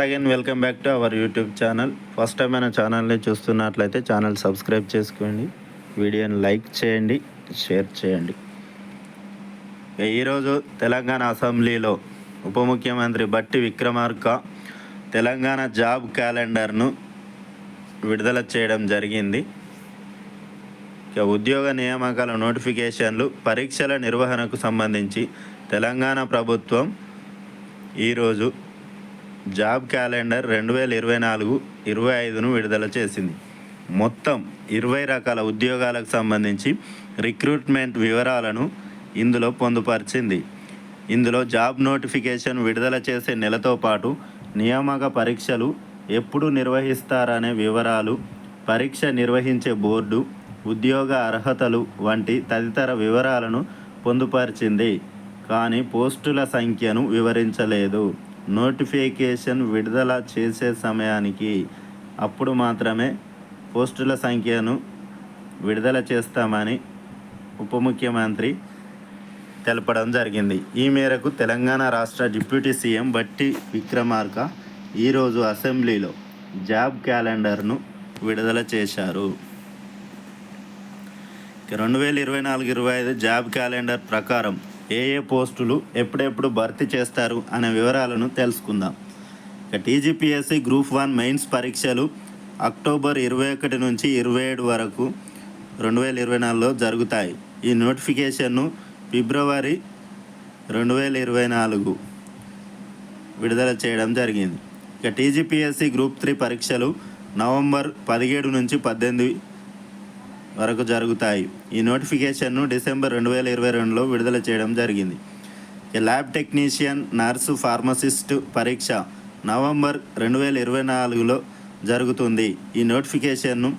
Again welcome back to our YouTube channel first time మన ఛానల్ని చూస్తున్నట్లయితే ఛానల్ సబ్స్క్రైబ్ చేసుకోండి. వీడియోని లైక్ చేయండి షేర్ చేయండి. ఇక ఈరోజు తెలంగాణ అసెంబ్లీలో ఉప ముఖ్యమంత్రి బట్టి విక్రమార్క తెలంగాణ జాబ్ క్యాలెండర్ను విడుదల చేయడం జరిగింది. ఇక ఉద్యోగ నియామకాల నోటిఫికేషన్లు పరీక్షల నిర్వహణకు సంబంధించి తెలంగాణ ప్రభుత్వం ఈరోజు జాబ్ క్యాలెండర్ రెండు వేల ఇరవై నాలుగు ఇరవై ఐదును విడుదల చేసింది. మొత్తం ఇరవై రకాల ఉద్యోగాలకు సంబంధించి రిక్రూట్మెంట్ వివరాలను ఇందులో పొందుపరిచింది. ఇందులో జాబ్ నోటిఫికేషన్ విడుదల చేసే నెలతో పాటు నియామక పరీక్షలు ఎప్పుడు నిర్వహిస్తారనే వివరాలు పరీక్ష నిర్వహించే బోర్డు ఉద్యోగ అర్హతలు వంటి తదితర వివరాలను పొందుపరిచింది. కానీ పోస్టుల సంఖ్యను వివరించలేదు. నోటిఫికేషన్ విడుదల చేసే సమయానికి అప్పుడు మాత్రమే పోస్టుల సంఖ్యను విడుదల చేస్తామని ఉప ముఖ్యమంత్రి తెలపడం జరిగింది. ఈ మేరకు తెలంగాణ రాష్ట్ర డిప్యూటీ సీఎం బట్టి విక్రమార్క ఈరోజు అసెంబ్లీలో జాబ్ క్యాలెండర్ను విడుదల చేశారు. రెండు వేల ఇరవై నాలుగు ఇరవై ఐదు జాబ్ క్యాలెండర్ ప్రకారం ఏ ఏ పోస్టులు ఎప్పుడెప్పుడు భర్తీ చేస్తారు అనే వివరాలను తెలుసుకుందాం. ఇక టీజీపీఎస్సీ గ్రూప్ వన్ మెయిన్స్ పరీక్షలు అక్టోబర్ ఇరవై ఒకటి నుంచి ఇరవై ఏడు వరకు రెండు వేల ఇరవై నాలుగులో జరుగుతాయి. ఈ నోటిఫికేషన్ను ఫిబ్రవరి రెండు వేల ఇరవై నాలుగు విడుదల చేయడం జరిగింది. ఇక టీజీపీఎస్సీ గ్రూప్ త్రీ పరీక్షలు నవంబర్ పదిహేడు నుంచి పద్దెనిమిది వరకు జరుగుతాయి. ఈ నోటిఫికేషన్ను డిసెంబర్ రెండు వేల ఇరవై రెండులో విడుదల చేయడం జరిగింది. ఈ ల్యాబ్ టెక్నీషియన్ నర్సు ఫార్మసిస్ట్ పరీక్ష నవంబర్ రెండు వేల ఇరవై నాలుగులో జరుగుతుంది. ఈ నోటిఫికేషన్ను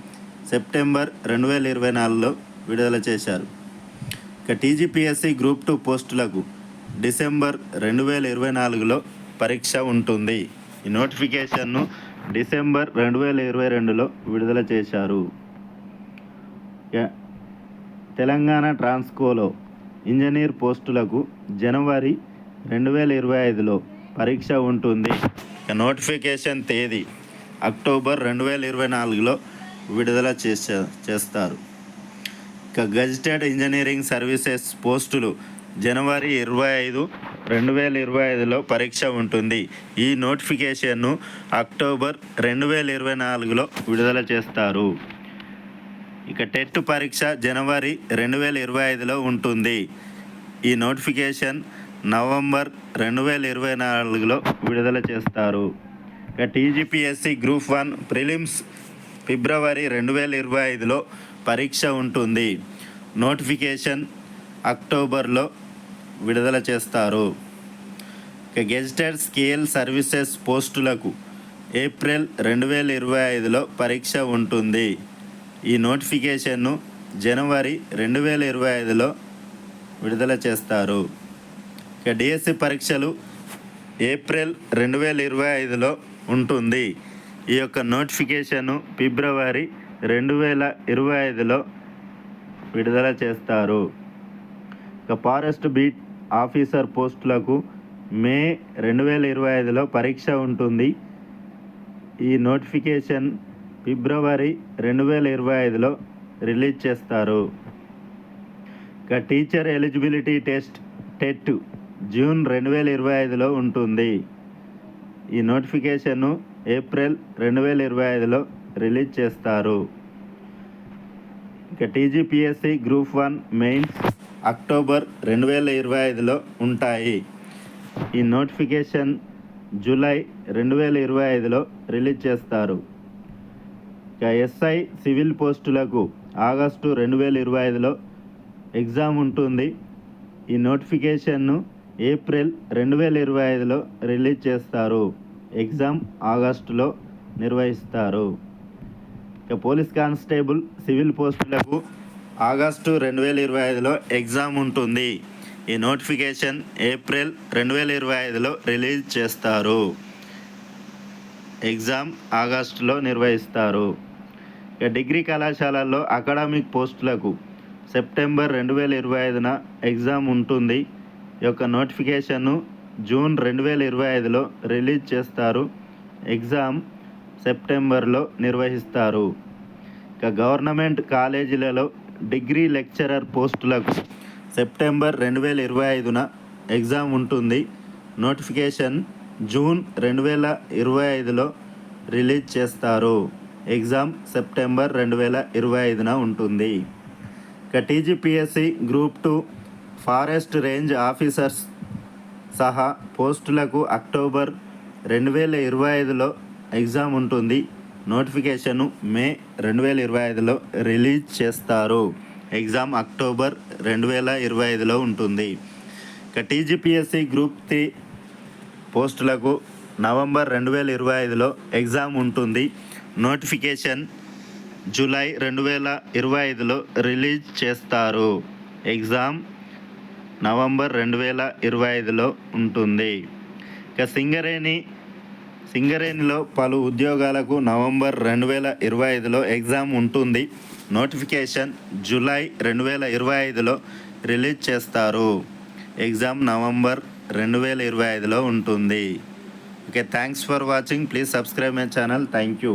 సెప్టెంబర్ రెండు వేల ఇరవై నాలుగులో విడుదల చేశారు. ఇక టీజీపీఎస్సీ గ్రూప్ టూ పోస్టులకు డిసెంబర్ రెండు వేల ఇరవై నాలుగులో పరీక్ష ఉంటుంది. ఈ నోటిఫికేషన్ను డిసెంబర్ రెండు వేల ఇరవై రెండులో విడుదల చేశారు. తెలంగాణ ట్రాన్స్కోలో ఇంజనీర్ పోస్టులకు జనవరి రెండు వేల ఇరవై ఐదులో పరీక్ష ఉంటుంది. నోటిఫికేషన్ తేదీ అక్టోబర్ రెండు వేల ఇరవై నాలుగులో విడుదల చేసే చేస్తారు. ఇక గజిటెడ్ ఇంజనీరింగ్ సర్వీసెస్ పోస్టులు జనవరి ఇరవై ఐదు రెండు వేల ఇరవై ఐదులో పరీక్ష ఉంటుంది. ఈ నోటిఫికేషన్ను అక్టోబర్ రెండు వేల ఇరవై నాలుగులో విడుదల చేస్తారు. ఇక టెట్ పరీక్ష జనవరి రెండు వేల ఇరవై ఐదులో ఉంటుంది. ఈ నోటిఫికేషన్ నవంబర్ రెండు వేల ఇరవై నాలుగులో విడుదల చేస్తారు. ఇక TGPSC group one prelims February రెండు వేల ఇరవై ఐదులో పరీక్ష ఉంటుంది. నోటిఫికేషన్ అక్టోబర్లో విడుదల చేస్తారు. ఇక గెజిటెడ్ స్కేల్ సర్వీసెస్ పోస్టులకు ఏప్రిల్ రెండు వేల ఇరవై ఐదులో పరీక్ష ఉంటుంది. ఈ నోటిఫికేషన్ను జనవరి రెండు వేల ఇరవై ఐదులో విడుదల చేస్తారు. ఇక డిఎస్సి పరీక్షలు ఏప్రిల్ రెండు వేల ఇరవై ఐదులో ఉంటుంది. ఈ యొక్క నోటిఫికేషన్ను ఫిబ్రవరి రెండు వేల ఇరవై ఐదులో విడుదల చేస్తారు. ఇక ఫారెస్ట్ బీట్ ఆఫీసర్ పోస్టులకు మే రెండు వేల ఇరవై ఐదులో పరీక్ష ఉంటుంది. ఈ నోటిఫికేషన్ ఫిబ్రవరి రెండు వేల ఇరవై ఐదులో రిలీజ్ చేస్తారు. ఇక teacher eligibility test TET June రెండు వేల ఇరవై ఐదులో ఉంటుంది. ఈ నోటిఫికేషన్ను ఏప్రిల్ రెండు వేల ఇరవై ఐదులో రిలీజ్ చేస్తారు. ఇక TGPSC group one mains October రెండు వేల ఇరవై ఐదులో ఉంటాయి. ఈ నోటిఫికేషన్ జూలై రెండు వేల ఇరవై ఐదులో రిలీజ్ చేస్తారు. ఎస్ఐ సివిల్ పోస్టులకు ఆగస్టు రెండు వేల ఇరవై ఐదులో ఎగ్జామ్ ఉంటుంది. ఈ నోటిఫికేషన్ను ఏప్రిల్ రెండు వేల ఇరవై ఐదులో రిలీజ్ చేస్తారు. ఎగ్జామ్ ఆగస్టులో నిర్వహిస్తారు. ఇక పోలీస్ కానిస్టేబుల్ సివిల్ పోస్టులకు ఆగస్టు రెండు వేల ఇరవై ఐదులో ఎగ్జామ్ ఉంటుంది. ఈ నోటిఫికేషన్ ఏప్రిల్ రెండు వేల ఇరవై ఐదులో రిలీజ్ చేస్తారు. ఎగ్జామ్ ఆగస్టులో నిర్వహిస్తారు. ఇక డిగ్రీ కళాశాలల్లో అకాడమిక్ పోస్టులకు సెప్టెంబర్ రెండు వేల ఇరవై ఐదున ఎగ్జామ్ ఉంటుంది. ఈ యొక్క నోటిఫికేషన్ను జూన్ రెండు వేల ఇరవై ఐదులో రిలీజ్ చేస్తారు. ఎగ్జామ్ సెప్టెంబర్లో నిర్వహిస్తారు. ఇక గవర్నమెంట్ కాలేజీలలో డిగ్రీ లెక్చరర్ పోస్టులకు సెప్టెంబర్ రెండు వేల ఇరవై ఐదున ఎగ్జామ్ ఉంటుంది. నోటిఫికేషన్ జూన్ రెండు వేల ఇరవై ఐదులో రిలీజ్ చేస్తారు. ఎగ్జామ్ సెప్టెంబర్ రెండు వేల ఇరవై ఐదున ఉంటుంది. ఇక TGPSC group two forest range officers సహా పోస్టులకు అక్టోబర్ రెండు వేల ఇరవై ఐదులో ఎగ్జామ్ ఉంటుంది. నోటిఫికేషను మే రెండు వేల ఇరవై ఐదులో రిలీజ్ చేస్తారు. ఎగ్జామ్ అక్టోబర్ రెండు వేల ఇరవై ఐదులో ఉంటుంది. ఇక టీజీపీఎస్సి గ్రూప్ త్రీ పోస్టులకు నవంబర్ రెండు వేల ఇరవై ఐదులో ఎగ్జామ్ ఉంటుంది. నోటిఫికేషన్ జూలై రెండు వేల ఇరవై ఐదులో రిలీజ్ చేస్తారు. ఎగ్జామ్ నవంబర్ రెండు వేల ఇరవై ఐదులో ఉంటుంది. ఇక సింగరేణి సింగరేణిలో పలు ఉద్యోగాలకు నవంబర్ రెండు వేల ఇరవై ఐదులో ఎగ్జామ్ ఉంటుంది. నోటిఫికేషన్ జూలై రెండు వేల ఇరవై ఐదులో రిలీజ్ చేస్తారు. ఎగ్జామ్ నవంబర్ రెండు వేల ఇరవై ఐదులో ఉంటుంది. Okay thanks for watching please subscribe my channel thank you